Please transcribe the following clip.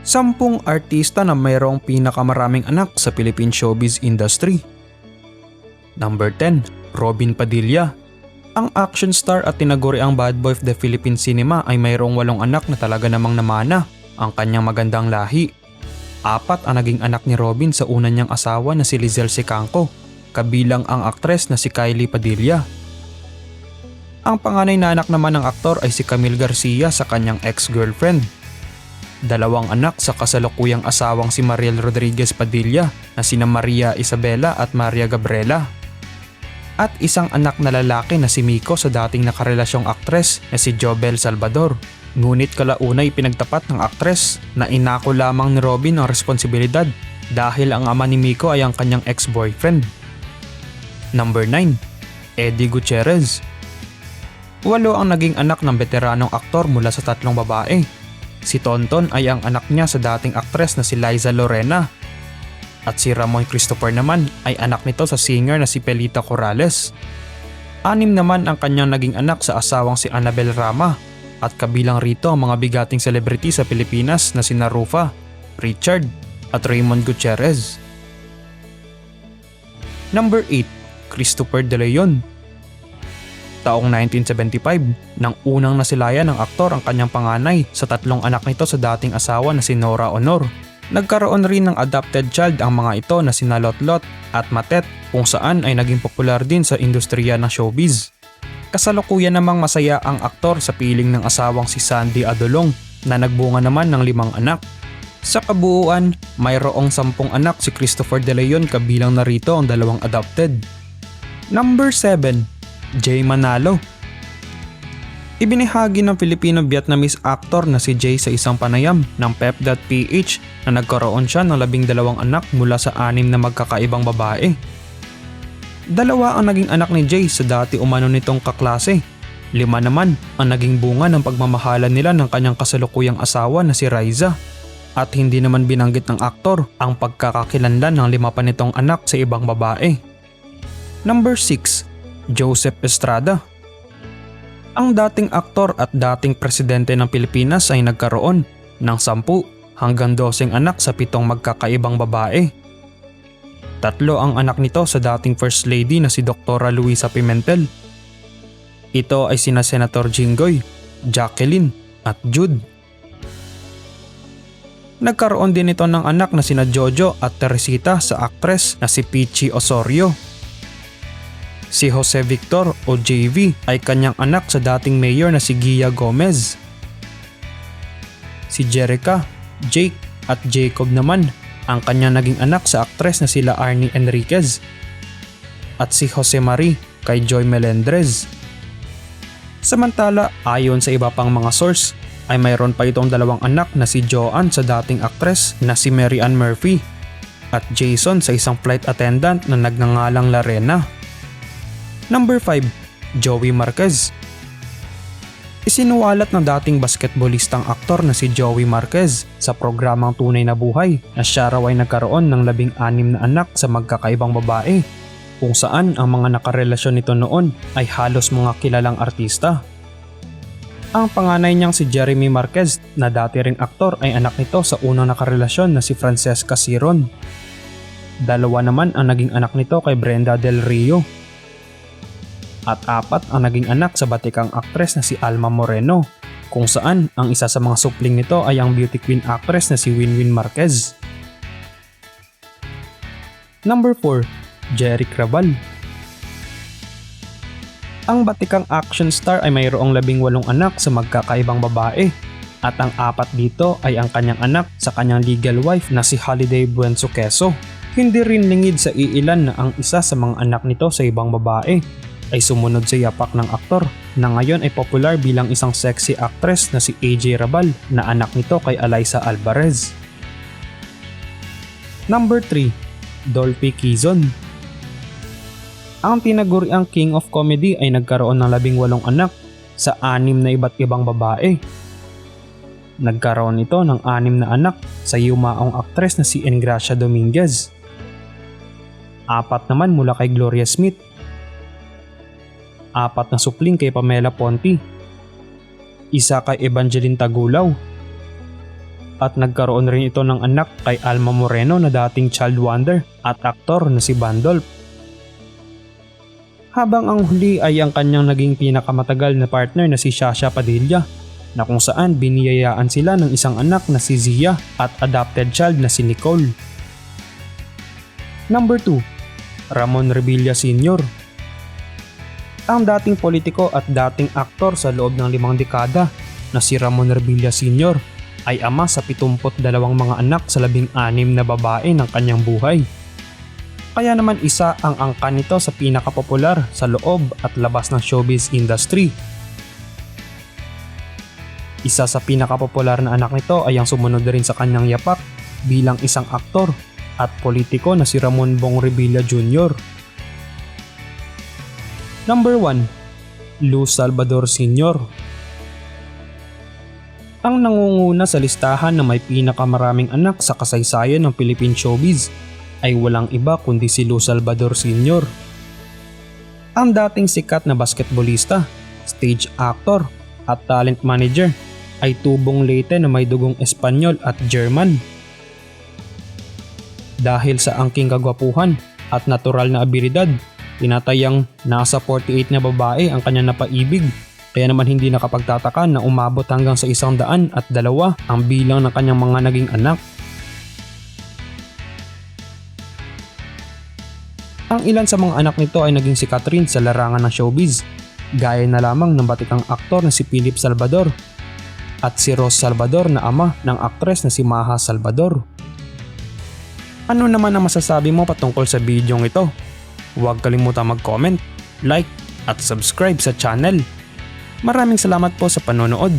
Sampung artista na mayroong pinakamaraming anak sa Philippine showbiz industry. Number 10, Robin Padilla. Ang action star at tinaguri ang bad boy of the Philippine cinema ay mayroong walong anak na talaga namang namana ang kanyang magandang lahi. Apat ang naging anak ni Robin sa una niyang asawa na si Lizelle Sicangco, kabilang ang aktres na si Kylie Padilla. Ang panganay na anak naman ng aktor ay si Camille Garcia sa kanyang ex-girlfriend. Dalawang anak sa kasalukuyang asawang si Mariel Rodriguez Padilla na sina Maria Isabela at Maria Gabriela. At isang anak na lalaki na si Miko sa dating nakarelasyong aktres na si Jobel Salvador. Ngunit kalaunay pinagtapat ng aktres na inako lamang ni Robin ang responsibilidad dahil ang ama ni Miko ay ang kanyang ex-boyfriend. Number 9. Eddie Gutierrez Walo ang naging anak ng veteranong aktor mula sa tatlong babae. Si Tonton ay ang anak niya sa dating aktres na si Liza Lorena. At si Ramon Christopher naman ay anak nito sa singer na si Pelita Corrales. Anim naman ang kanyang naging anak sa asawang si Annabel Rama at kabilang rito ang mga bigating celebrity sa Pilipinas na si Narufa, Richard at Raymond Gutierrez. Number 8, Christopher De Leon Taong 1975, nang unang nasilayan ng aktor ang kanyang panganay sa tatlong anak nito sa dating asawa na si Nora Honor. Nagkaroon rin ng adopted child ang mga ito na sina Lotlot at Matet kung saan ay naging popular din sa industriya ng showbiz. Kasalukuyan namang masaya ang aktor sa piling ng asawang si Sandy Adolong na nagbunga naman ng limang anak. Sa kabuuan, mayroong sampung anak si Christopher De Leon kabilang narito ang dalawang adopted. Number 7 Jay Manalo. Ibinahagi ng Filipino-Vietnamese actor na si Jay sa isang panayam ng Pep.ph na nagkaroon siya ng labing dalawang anak mula sa anim na magkakaibang babae. Dalawa ang naging anak ni Jay sa dati umano nitong kaklase. Lima naman ang naging bunga ng pagmamahalan nila ng kanyang kasalukuyang asawa na si Riza. At hindi naman binanggit ng aktor ang pagkakakilanlan ng lima pa nitong anak sa ibang babae. Number 6 Joseph Estrada. Ang dating aktor at dating presidente ng Pilipinas ay nagkaroon ng 10 hanggang 12 anak sa pitong magkakaibang babae. Tatlo ang anak nito sa dating First Lady na si Dr. Luisa Pimentel. Ito ay sina Senator Jinggoy, Jacqueline at Jude. Nagkaroon din ito ng anak na sina Jojo at Teresita sa aktres na si Pichi Osorio. Si Jose Victor o JV ay kanyang anak sa dating mayor na si Gia Gomez. Si Jerica, Jake at Jacob naman ang kanyang naging anak sa aktres na sila Arnie Enriquez. At si Jose Marie kay Joy Melendrez. Samantala, ayon sa iba pang mga source, ay mayroon pa itong dalawang anak na si Joanne sa dating aktres na si Mary Ann Murphy at Jason sa isang flight attendant na nagngangalang Larena. Number 5, Joey Marquez. Isinuwalat ng dating basketballistang aktor na si Joey Marquez sa programang Tunay na Buhay na siya raw ay nagkaroon ng labing anim na anak sa magkakaibang babae kung saan ang mga nakarelasyon nito noon ay halos mga kilalang artista. Ang panganay niyang si Jeremy Marquez na dati ring aktor ay anak nito sa unang nakarelasyon na si Francesca Siron. Dalawa naman ang naging anak nito kay Brenda Del Rio at apat ang naging anak sa batikang aktres na si Alma Moreno kung saan ang isa sa mga supling nito ay ang beauty queen actress na si Winwin Marquez. Number 4, Jerry Crabal. Ang batikang action star ay mayroong labing walong anak sa magkakaibang babae at ang apat dito ay ang kanyang anak sa kanyang legal wife na si Holiday Buenso Queso. Hindi rin lingid sa iilan na ang isa sa mga anak nito sa ibang babae ay sumunod sa yapak ng aktor na ngayon ay popular bilang isang sexy actress na si AJ Rabal na anak nito kay Eliza Alvarez. Number 3, Dolphy Quezon. Ang tinaguriang King of Comedy ay nagkaroon ng labing walong anak sa anim na iba't ibang babae. Nagkaroon ito ng anim na anak sa yumaong aktres na si Engracia Dominguez. Apat naman mula kay Gloria Smith apat na supling kay Pamela Ponti, isa kay Evangeline Tagulaw, at nagkaroon rin ito ng anak kay Alma Moreno na dating child wonder at aktor na si Bandolp. Habang ang huli ay ang kanyang naging pinakamatagal na partner na si Shasha Padilla na kung saan biniyayaan sila ng isang anak na si Zia at adopted child na si Nicole. Number 2. Ramon Revilla Sr. Ang dating politiko at dating aktor sa loob ng limang dekada na si Ramon Revilla Sr. ay ama sa 72 mga anak sa labing anim na babae ng kanyang buhay. Kaya naman isa ang angka nito sa pinakapopular sa loob at labas ng showbiz industry. Isa sa pinakapopular na anak nito ay ang sumunod rin sa kanyang yapak bilang isang aktor at politiko na si Ramon Bong Revilla Jr. Number 1. Luz Salvador Sr. Ang nangunguna sa listahan na may pinakamaraming anak sa kasaysayan ng Philippine showbiz ay walang iba kundi si Luz Salvador Sr. Ang dating sikat na basketbolista, stage actor at talent manager ay tubong Leyte na may dugong Espanyol at German. Dahil sa angking kagwapuhan at natural na abilidad, tinatayang nasa 48 na babae ang kanya napaibig kaya naman hindi nakapagtataka na umabot hanggang sa isang daan at dalawa ang bilang ng kanyang mga naging anak. Ang ilan sa mga anak nito ay naging sikat rin sa larangan ng showbiz, gaya na lamang ng batikang aktor na si Philip Salvador at si Ros Salvador na ama ng aktres na si Maha Salvador. Ano naman ang masasabi mo patungkol sa bidyong ito? Huwag kalimutan mag-comment, like at subscribe sa channel. Maraming salamat po sa panonood.